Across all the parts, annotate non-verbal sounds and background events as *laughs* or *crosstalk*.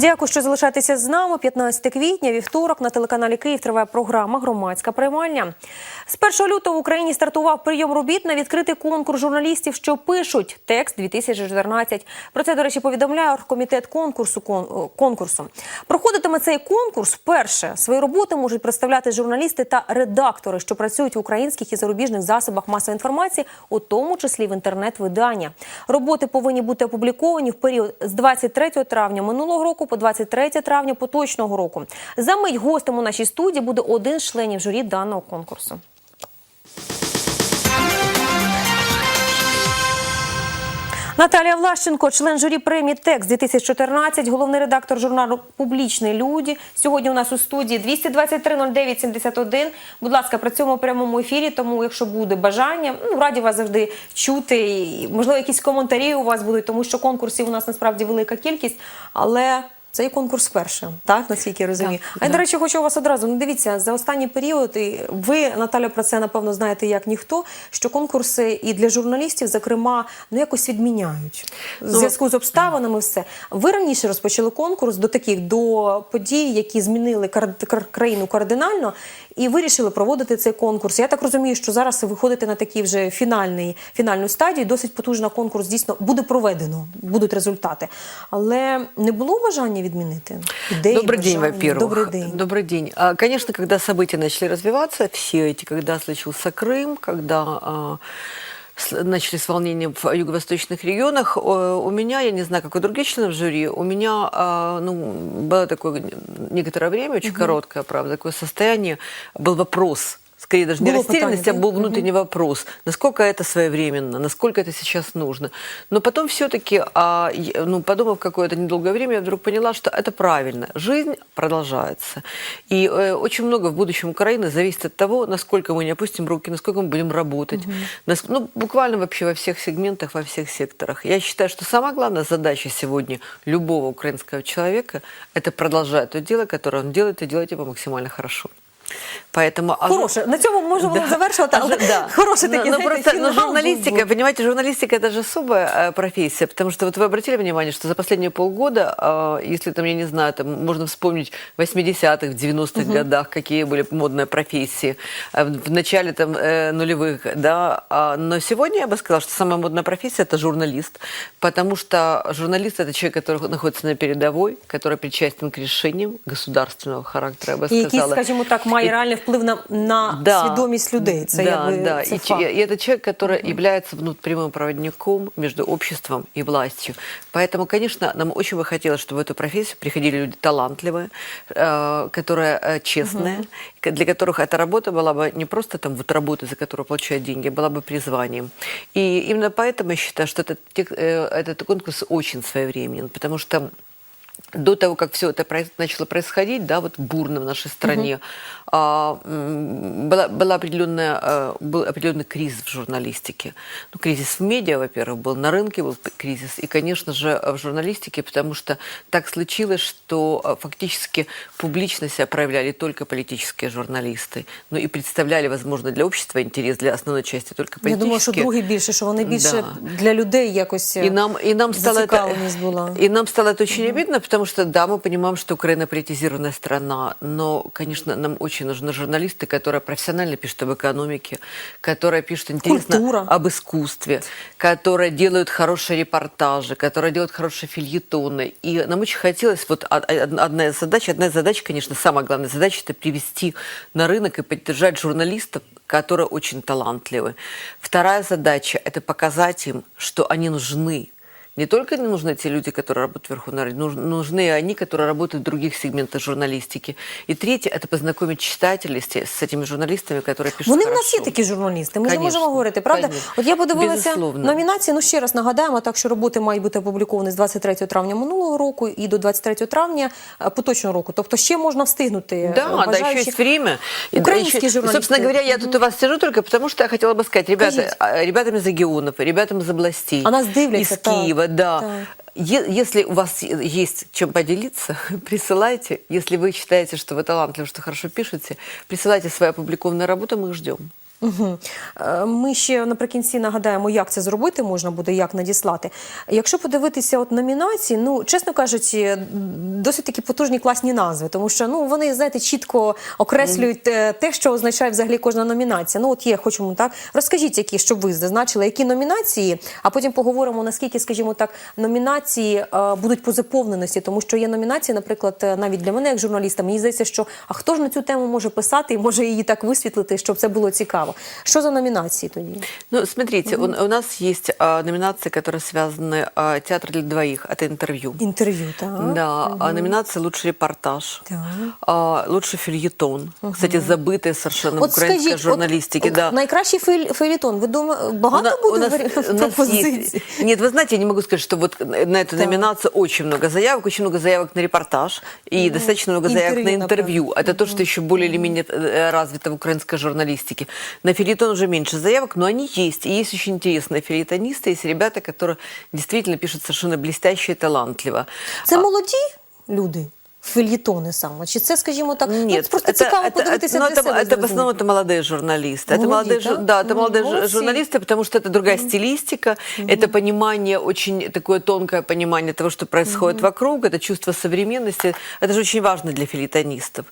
Дякую, що залишаєтеся з нами. 15 квітня, вівторок, на телеканалі Київ триває програма Громадська приймальня. З 1 лютого в Україні стартував прийом робіт на відкритий конкурс журналістів, що пишуть текст 2014. Про це, до речі, повідомляє оргкомітет конкурсу. кон- конкурсу. Проходитиме цей конкурс вперше. Свої роботи можуть представляти журналісти та редактори, що працюють в українських і зарубіжних засобах масової інформації, у тому числі в інтернет-видання. Роботи повинні бути опубліковані в період з 23 травня минулого року по 23 травня поточного року. За мить гостем у нашій студії буде один з членів журі даного конкурсу. Наталія Влащенко, член журі премії Текст 2014, головний редактор журналу Публічні люди. Сьогодні у нас у студії 223 09 71. Будь ласка, працюємо у прямому ефірі. Тому, якщо буде бажання, ну раді вас завжди чути. Можливо, якісь коментарі у вас будуть, тому що конкурсів у нас насправді велика кількість, але. Цей конкурс вперше, так наскільки я розумію. Так, а я, да. до речі, хочу вас одразу. Ну, дивіться, за останній період, і ви, Наталя, про це напевно знаєте як ніхто, що конкурси і для журналістів, зокрема, ну якось відміняють в Ну, зв'язку з обставинами. Все ви раніше розпочали конкурс до таких до подій, які змінили країну кардинально, і вирішили проводити цей конкурс. Я так розумію, що зараз ви виходите на такий вже фінальний фінальну стадію. Досить потужна конкурс дійсно буде проведено, будуть результати. Але не було бажання відмінити ідеї, Добрый день, бажання? во-первых. Добрий день. Добрый день. А, Конечно, когда события начали развиваться, все эти, когда случился Крым, когда а, с- начались волнения в юго-восточных регионах, о, у меня, я не знаю, как у других членов жюри, у меня а, ну, было такое некоторое время, очень короткое, правда, такое состояние, был вопрос, скорее даже не Было растерянность, питание, а был внутренний вопрос, насколько это своевременно, насколько это сейчас нужно. Но потом все-таки, а, ну, подумав какое-то недолгое время, я вдруг поняла, что это правильно. Жизнь продолжается. И э, очень много в будущем Украины зависит от того, насколько мы не опустим руки, насколько мы будем работать. Нас- ну, буквально вообще во всех сегментах, во всех секторах. Я считаю, что самая главная задача сегодня любого украинского человека – это продолжать то дело, которое он делает, и делать его максимально хорошо Поэтому, а жу- Хороше, на цьому можемо Да. завершувати, А але жу- да. хороший Ну, такий, ну, знаєте, просто, ну, фінал був журналистика, би. понимаете, журналистика это же особая э, профессия, потому что вот вы обратили внимание, что за последние полгода, э, если там, я не знаю, там можно вспомнить в 80-х, в 90-х годах, какие были модные профессии, э, в в начале там э, нулевых, да, А, но сегодня я бы сказала, что самая модная профессия это журналист, потому что журналист это человек, который находится на передовой, который причастен к решениям государственного характера, я бы І який, сказала. скажімо так, має І- реальний вплив на, на Да. свідомість людей. Це да, якби, да. це и, факт. че- и это человек, который является ну, прямым проводником между обществом и властью. Поэтому, конечно, нам очень бы хотелось, чтобы в эту профессию приходили люди талантливые, э, которые э, честные, к- для которых эта работа была бы не просто там вот работа, за которую получают деньги, а была бы призванием. И именно поэтому я считаю, что этот, э, этот конкурс очень своевременен, потому что до того, как все это начало происходить, да, вот бурно в нашей стране, была, была определенная, э, был определенный кризис в журналистике. Ну, кризис в медиа, во-первых, был на рынке был п- кризис, и, конечно же, в журналистике, потому что так случилось, что э, фактически публично себя проявляли только политические журналисты, ну и представляли, возможно, для общества интерес, для основной части только Я политические. думаю, що другі більше, що вони більше Да. для людей якось И нам, и нам стало это, зацікавленість була. и нам стало это очень обидно, потому что, да, мы понимаем, что Украина политизированная страна, но, конечно, нам очень нужны журналисты, которые профессионально пишут об экономике, которые пишут интересно Культура. об искусстве, которые делают хорошие репортажи, которые делают хорошие фильетоны. И нам очень хотелось, вот од- од- одна из задач, одна из задач, конечно, самая главная задача, это привести на рынок и поддержать журналистов, которые очень талантливы. Вторая задача – это показать им, что они нужны Не только не нужны те люди, которые работают вверху на рынке, нуж- нужны и они, которые работают в других сегментах журналистики. И третье – это познакомить читателей с, те- с этими журналистами, которые пишут Вони в хорошо. нас є такі журналісти. Ми ж Конечно, можемо говорити, правда? конечно. От я подивилася Безусловно. номінації. Ну ще раз нагадаємо, так що роботи мають бути опубліковані з 23 травня минулого року і до 23 травня е, поточного року. Тобто ще можна встигнути. е, Да, да, бажаючи. еще есть время. И да, Украинские еще- журналисты. Собственно говоря, я тут у вас сижу только потому, что я хотела бы сказать, ребята, Скажите. а, ребятам из регионов, ребятам из областей, А нас дивляться, из так, да. Если у вас есть чем поделиться, *laughs* присылайте. Если вы считаете, что вы талантливы, что хорошо пишете, присылайте свои опубликованные работы, мы их ждем. Угу. Ми ще наприкінці нагадаємо, як це зробити можна буде, як надіслати. Якщо подивитися от номінації, ну чесно кажучи, досить такі потужні класні назви, тому що ну вони знаєте чітко окреслюють е, те, що означає взагалі кожна номінація. Ну от є, хочемо так. Розкажіть, які щоб ви зазначили, які номінації, а потім поговоримо наскільки, скажімо так, номінації е, будуть по заповненості, тому що є номінації, наприклад, навіть для мене, як журналіста, мені здається, що а хто ж на цю тему може писати і може її так висвітлити, щоб це було цікаво. Що за номінації тоді? Ну, смотрите, у, у нас есть а, номинации, которые связаны а, «Театр для двоих» — это интервью. Інтерв'ю, так? Да, а номинация «Лучший репортаж», Так. а, «Лучший фельетон». Кстати, забытые совершенно в От украинской скажіть, журналистике. от, да. найкращий фель- фейлетон, ви думаєте, багато У на- буде у нас, *laughs* варі- у нас пропозицій? есть- Нет, вы знаете, я не могу сказать, что вот на эту Так. номинацию очень много заявок, очень много заявок на репортаж и достаточно много заявок на Интервью, интервью. Это то, что еще более или менее э, развито в украинской журналистике. На филитон уже меньше заявок, но они есть. И есть очень интересные филитонисты, есть ребята, которые действительно пишут совершенно блестяще и талантливо. Це молоді люди? Фельєтони саме? Чи це, скажімо так, ну, Нет, просто цікаво подивитися ну, для это, себе это в основном зрозуміти. это молодые журналисты. Это Молодые, молодые, жу- да? да, это Мгм, молодые жу- молодцы. журналисты, потому что это другая стилистика, это понимание, очень такое тонкое понимание того, что происходит вокруг, это чувство современности. Это же очень важно для филитонистов.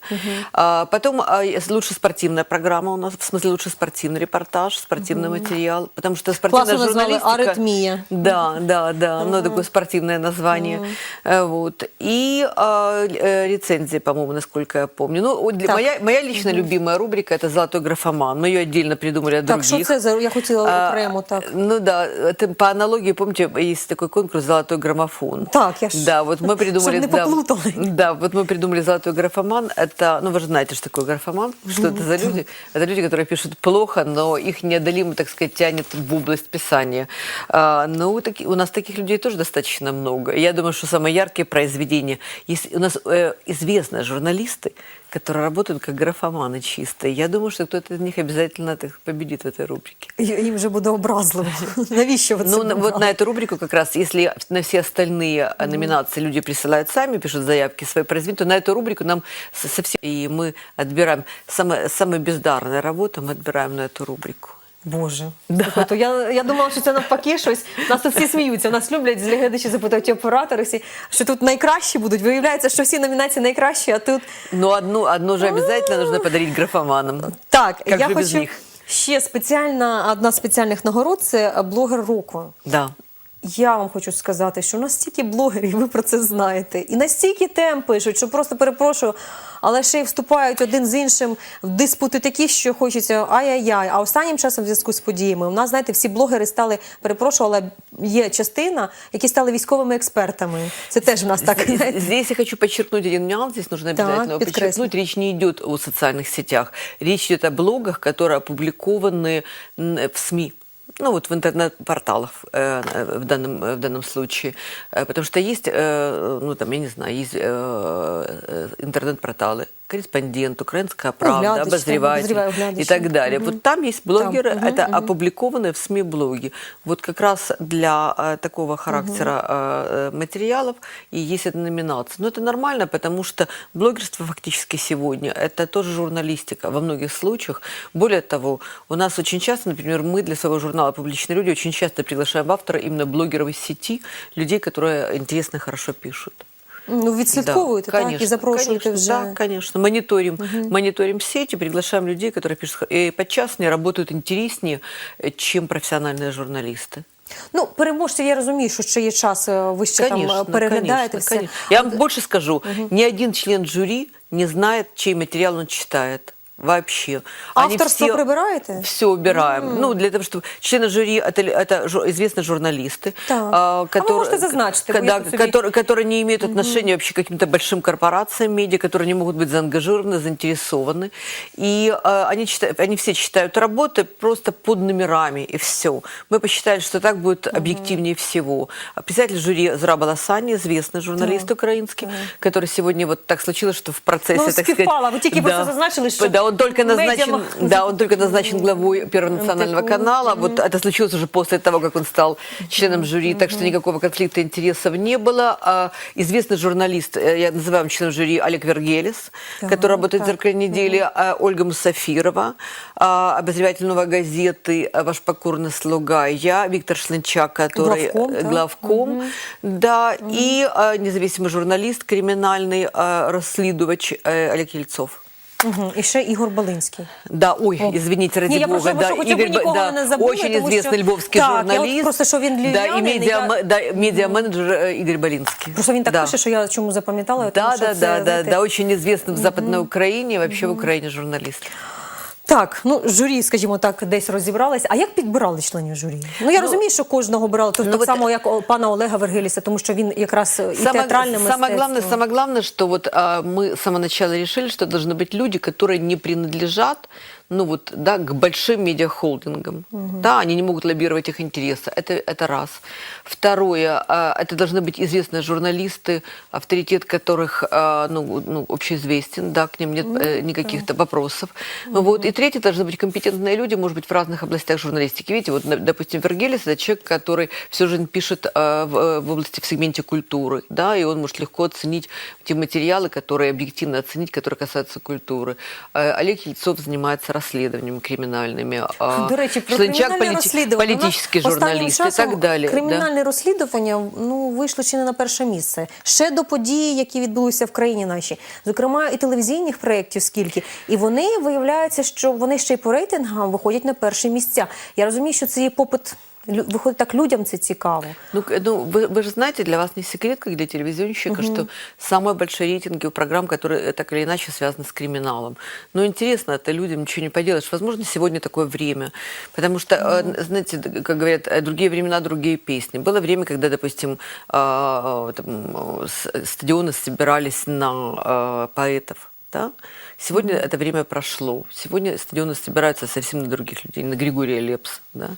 А, потом а, есть лучше спортивная программа у нас, в смысле лучше спортивный репортаж, спортивный материал, потому что спортивная Классно назвали журналистика... «Аритмия». Да, да, да, ну такое спортивное название. Э, Вот. И а, э, рецензии, по-моему, насколько я помню. Ну, для- Так. моя, моя лично любимая рубрика – это «Золотой графоман». Мы ее отдельно придумали от Так, що других. це за я хотіла А, окремо так. Ну да, это по аналогии, помните, есть такой конкурс «Золотой граммофон». Так, я ж- Да, вот мы *laughs* придумали... Не да. Да, вот мы придумали «Золотой графоман». Это, ну вы же знаете, что такое графоман, что это за люди. Это люди, которые пишут плохо, но их неодолимо, так сказать, тянет в область писания. А, ну, таки, у нас таких людей тоже достаточно много. Я думаю, что самые яркие произведения... Есть, у нас э, известные журналисты, которые работают как графоманы чистые. Я думаю, что кто-то из них обязательно так, победит в этой рубрике. Їм вже буде образливо. *laughs* Навіщо це Ну, на- вот на эту рубрику как раз, если на все остальные э, номинации люди присылают сами, пишут заявки, свои произведения, то на эту рубрику нам со- совсем... И мы отбираем... Самая, самая бездарная работа мы отбираем на эту рубрику. Боже, Слухайте, я, я думала, що це навпаки щось. Нас тут всі сміються. Нас люблять глядачі запитають оператори, всі, що тут найкращі будуть. Виявляється, що всі номінації найкращі, а тут Но одну, одну же обязательно нужно подарить графоманам. так. Как я хочу них? ще спеціальна одна з спеціальних нагород це блогер року. Да. Я вам хочу сказати, що настільки блогерів, ви про це знаєте, і настільки тем пишуть, що просто перепрошую, але ще й вступають один з іншим в диспути такі, що хочеться ай-яй-яй. А останнім часом в зв'язку з подіями у нас, знаєте, всі блогери стали, перепрошую, але є частина, які стали військовими експертами. Це теж в нас так. Здесь, знаєте. здесь я хочу подчеркнуть один нюанс, здесь нужно Так, обязательно подкреслить. подчеркнуть. Речь не идет о социальных сетях, речь идет о блогах, которые опубликованы м, в СМИ. Ну вот в интернет-порталах э, в, данном, э, в данном случае. Э, Потому что есть, э, ну там, я не знаю, есть э, э, интернет-порталы, корреспондент, украинская правда, Оглядыч, обозреватель и так далее. Вот там есть блогеры, Там, это мгм. опубликованные в СМИ блоги. Вот как раз для э, такого характера э, э, материалов и есть эта номинация. Но это нормально, потому что блогерство фактически сегодня это тоже журналистика во многих случаях. Более того, у нас очень часто, например, мы для своего журнала «Публичные люди» очень часто приглашаем в автора именно блогеров из сети, людей, которые интересно хорошо пишут. Ну, відслідковуєте, Да, так, і конечно, запрошуєте конечно, вже. Да, конечно. Мониторим, мониторим сети, приглашаем людей, которые пишут. И подчас они работают интереснее, э, чем профессиональные журналисты. Ну, переможців я розумію, що ще є час, е, ви ще там е, переглядаєте все. конечно. Я вам больше скажу, ни один член жюри не знает, чей материал он читает. Вообще. Они Авторство все- прибираєте? Все убираем. Ну, для того, чтобы члены жюри это, это жу- известные журналисты, Так. А вы можете зазначить, когда- вы это себе- которые, которые не имеют отношения вообще к каким-то большим корпорациям медиа, которые не могут быть заангажированы, заинтересованы. И э, они, читают, они все читают работы просто под номерами, и все. Мы посчитали, что так будет объективнее всего. А Председатель жюри Зра Баласани, известный журналист украинский, который сегодня вот так случилось, что в процессе, Ну, так сказать... співпало. Ви тільки просто зазначили, що Да, он только назначен, да, он только назначен главой Первого национального канала. Вот это случилось уже после того, как он стал членом жюри, так что никакого конфликта интересов не было. А, известный журналист, э, я называю его членом жюри, Олег Вергелис, который работает в. «Зеркале недели», а, Ольга Мусафирова, а, обозреватель «Новой газеты», а, ваш покорный слуга, я, Виктор Шленчак, который Главком, э, да? главком, да, и независимый журналист, криминальный расследовач э, Олег Ельцов. Угу. І ще Ігор Балинський. Да, ой, О. извините, ради Ні, я бога, прошу, да, щоб хоча б Ба- нікого да, не забули, очень тому известный що- львовский Так, я от журналист. просто, що він да, и львів'янин, і медиа, я- да, медиа-менеджер э, Игорь Болинский. Просто він так да. пише, що я чому запам'ятала. тому Да, що да, це, да, да, знаєте, да, очень известный в Западной Украине, и вообще в Украине журналист. Так, ну журі, скажімо так, десь розібралися. А як підбирали членів журі? Ну я розумію, що кожного обирали тут ну, так от- само, як о, пана Олега Вергеліса, тому що він якраз і театральне самое мистецтво. главное, самое главное, что вот а, мы с самого начала решили, что должны быть люди, которые не принадлежат, ну вот, да, к большим медиахолдингам. Да, они не могут лоббировать их интересы. Это, это раз. Второе, а, это должны быть известные журналисты, авторитет которых, а, ну, ну, общеизвестен, да, к ним нет э, никаких то вопросов. Вот. И третье, должны быть компетентные люди, может быть, в разных областях журналистики. Видите, вот, допустим, Вергелис – это человек, который всю жизнь пишет э, в, э, в области, в сегменте культуры, да, и он может легко оценить те материалы, которые объективно оценить, которые касаются культуры. Олег Ельцов занимается расследованиями криминальными. а До речі, про Шленчак кримінальне розслідування. У нас останнім часом так далее. да. Кримінальне розслідування ну вийшло чи не на перше місце. Ще до подій, які відбулися в країні нашій, зокрема і телевізійних проєктів, скільки і вони виявляється, що вони ще й по рейтингам виходять на перші місця. Я розумію, що це є попит. Виходить так, людям це цікаво. Ну, ну вы, вы же знаете, для вас не секрет, как для телевизионщика, что самые большие рейтинги у программ, которые э, так или иначе связаны с криминалом. Но интересно, это людям ничего не поделаешь. Возможно, сегодня такое время. Потому что, э, знаете, как говорят, э, другие времена, другие песни. Было время, когда, допустим, э, там, стадионы собирались на э, поэтов. Да? Сегодня это время прошло. Сегодня стадионы собираются совсем на других людей, на Григория Лепса. Да?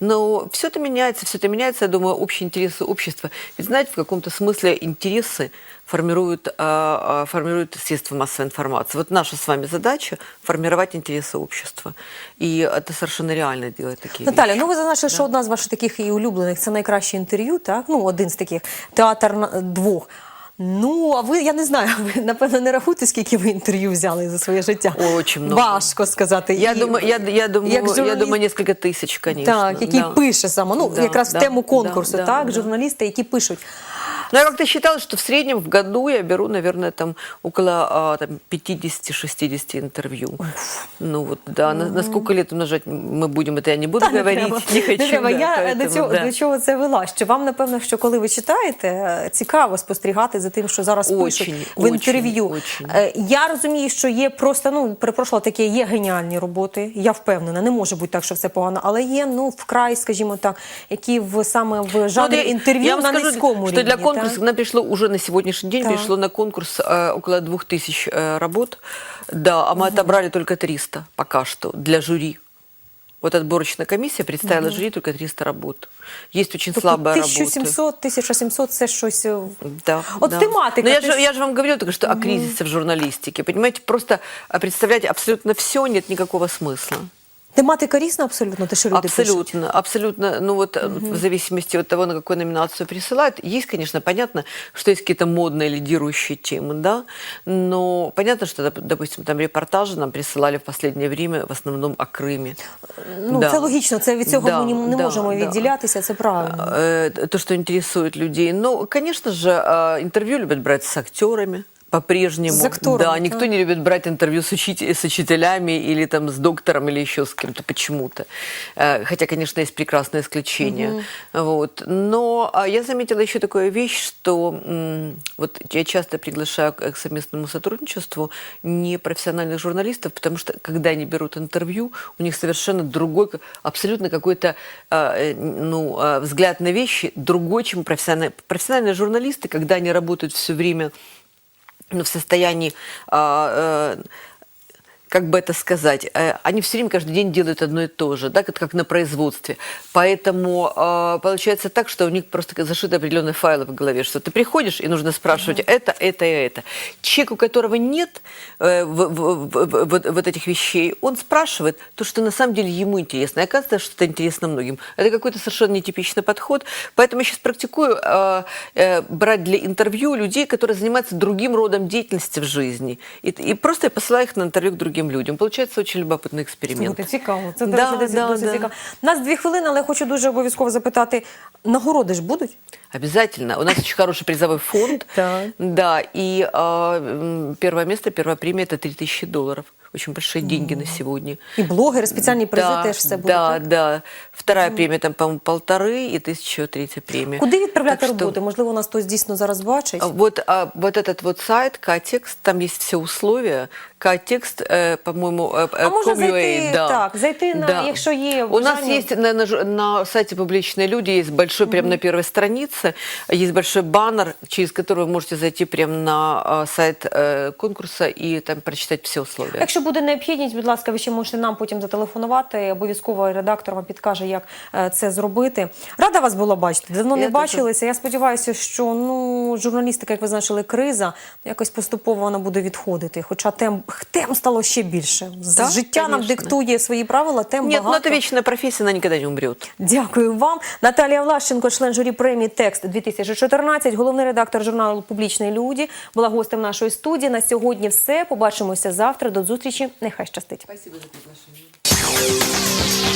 Но все это меняется, все это меняется. Я думаю, общие интересы общества. Ведь знаете, в каком-то смысле интересы формируют, а, а, формируют средства массовой информации. Вот наша с вами задача – формировать интересы общества. И это совершенно реально делать такие Наталя, вещи. ну ви зазначили, що одна з ваших таких і улюблених це найкраще інтерв'ю, так? Ну, один з таких театр на двох. Ну, а ви, я не знаю, *laughs* ви напевно не рахуєте, скільки ви інтерв'ю взяли за своє життя. Очень много. Важко сказати. Я І- думаю, я, я, думаю, як я думаю, несколько тисяч, звісно. Так, який да. пише саме, ну, Да, якраз в тему конкурсу, да, так, да. журналісти, які пишуть. Ну, я как-то считала, что в среднем в году я беру, наверное, там около а, там, 50-60 интервью. Ну вот, да, на, на сколько лет умножать мы будем, это я не буду Та, не говорить, треба. не хочу. Не треба. да, Я поэтому, до, цього, да. до чого це вела? Що вам, напевно, що коли ви читаєте, е, цікаво спостерігати за тим, що зараз Очень, пишуть в очень, інтерв'ю. очень. Е, Я розумію, що є просто, ну, перепрошую, такі є геніальні роботи. Я впевнена, не може бути так, що все погано, але є, ну, вкрай, скажімо так, які в саме в Ну, жанрі вот я- інтерв'ю я вам на скажу, низькому что рівні. для конкурса так? нам пришло уже на сегодняшний день Так. пришло на конкурс э, около 2000 э, работ. Да, а мы отобрали только 300 пока что для жюри. Вот отборочная комиссия представила жюри только 300 работ. Есть очень Тобто слабая работа. 1700, 1700 – це щось... Да, Вот да. тематика, Но я, же, я же вам говорила только что о кризисе в журналистике. Понимаете, просто а, представлять абсолютно все нет никакого смысла. Тематика різна абсолютно, те, що люди пишуть. Абсолютно, абсолютно. Ну вот э, в зависимости от того, на какую номинацию присылают, есть, конечно, понятно, что есть какие-то модные лидирующие темы, да, но понятно, что, доп- допустим, там репортажи нам присылали в последнее время в основном о Крыме. Ну, Да. це логічно, це від цього Да, ми не, не да, можемо да. відділятися, це правильно. Э, То, что интересует людей. Ну, конечно же, э, интервью любят брать с актерами. по-прежнему. Да, никто не любит брать интервью с, учите- с учителями или там с доктором или еще с кем-то почему-то. Э, Хотя, конечно, есть прекрасные исключения. Вот. Но а, я заметила еще такую вещь, что вот я часто приглашаю к совместному сотрудничеству непрофессиональных журналистов, потому что когда они берут интервью, у них совершенно другой, абсолютно какой-то э, э, ну, э, взгляд на вещи другой, чем профессиональные. Профессиональные журналисты, когда они работают все время в состоянии а, э, как бы это сказать, э, они все время каждый день делают одно и то же, да, как, на производстве. Поэтому э, получается так, что у них просто зашиты определенные файлы в голове, что ты приходишь и нужно спрашивать это, это и это. Человек, у которого нет э, вот, этих вещей, он спрашивает то, что на самом деле ему интересно. И оказывается, что это интересно многим. Это какой-то совершенно нетипичный подход. Поэтому я сейчас практикую брать для интервью людей, которые занимаются другим родом деятельности в жизни. И, и просто я посылаю их на интервью к другим людям. Получается очень любопытный эксперимент. Слухайте, цікаво. Це до Да, речі, досить, да, досить да. цікаво. У нас дві хвилини, але хочу дуже обов'язково запитати: нагороди ж будуть? Обязательно. У нас очень хороший призовой фонд. *laughs* Так. Да, и а, м, первое место, первая премия – это 3000 долларов. Очень большие деньги на сегодня. І блогери, спеціальні призи да, теж все буде. Да, так? да. Вторая премия, там, по-моему, полторы, и тысяча третья премия. Куди відправляти Так что, роботи? Можливо, нас хтось дійсно зараз бачить. а, Вот, а, вот этот вот сайт, К-текст, там есть все условия. К-текст, э, по-моему, э, А э, можна com.ua, зайти, да. так, зайти на, Да. якщо є У нас бажання. есть на, на, жу- на сайте «Публичные люди» есть большой, прямо на первой странице, есть большой баннер, через который вы можете зайти прямо на а, сайт э, конкурса и там прочитать все условия. Якщо буде необхідність, будь ласка, ви ще можете нам потім зателефонувати. Обов'язково редактор вам підкаже, як е, це зробити. Рада вас була бачити. Давно не Я теж. бачилися. Я сподіваюся, що ну журналістика, як ви значили, криза якось поступово вона буде відходити. Хоча тем, тем стало ще більше. З- Так, Життя нам конечно. диктує свої правила. Тем Нет, ну багато. это вечная профессия, она никогда не умрет. Дякую вам. Наталія Влащенко, член журі премії Текст 2014, головний редактор журналу Публічні люди, була гостем нашої студії. На сьогодні все. Побачимося завтра. До зустрічі. Нехай щастить. Спасибо за приглашение.